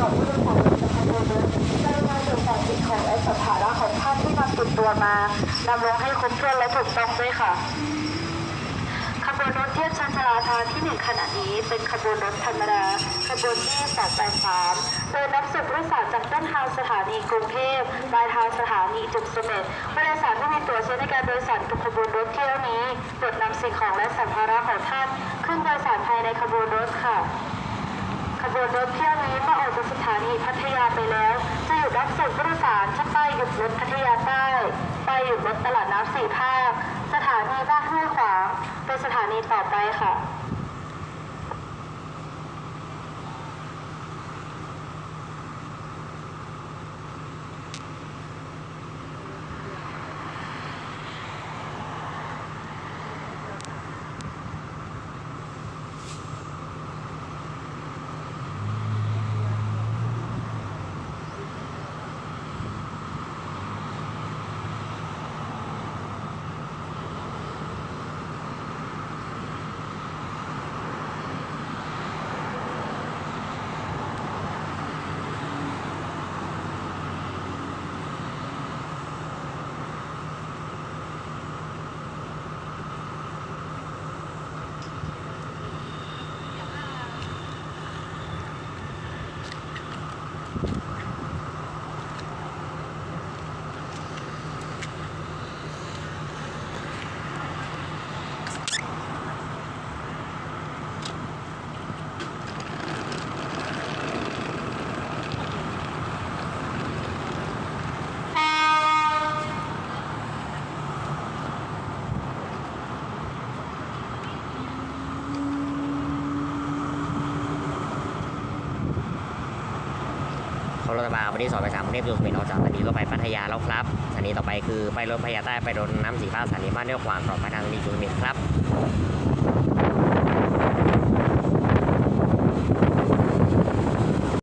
ต่อเรื่องของจวนรถได้มาสอบสิ่งของและสัมภาระของท่านที่นำติดตัวมานำลงให้ครบถ้วนและถูกต้องด้วยค่ะขบวนรถเทียบชันชลาทางที่หนึ่งขณะนี้เป็นขบวนรถธรรมดาขบวนที่283โดยนับสุขผู้สารจากต้นทางสถานีกรุงเทพปลายทางสถานีจุกเสม็ดผู้โดยสารที่มีตั๋วเช้ในการโดยสารทุกขบวนรถเที่ยวนี้โปรดนำสิ่งของและสัมภาระของท่านขึ้นโดยสารภายในขบวนรถค่ะ ขบวนรถเที่ยวนี้เหมาะ รถพัทยาใต้ ไปหยุดรถตลาดน้ำสี่ภาค สถานีบ้านห้วยขวางเป็นสถานีต่อไปค่ะ ขารถมาวันที่สองไปสามกรุงเทพจุกเสม็นออกจากสถานีรถไฟพัทยาแล้วครับสถานีต่อไปคือไปรถพัทยาใต้ไปรถนน้ำสีฟ้าสถานีบ้านเรียวขวางต่อไปทางสถานีจุกเสม็ดครับ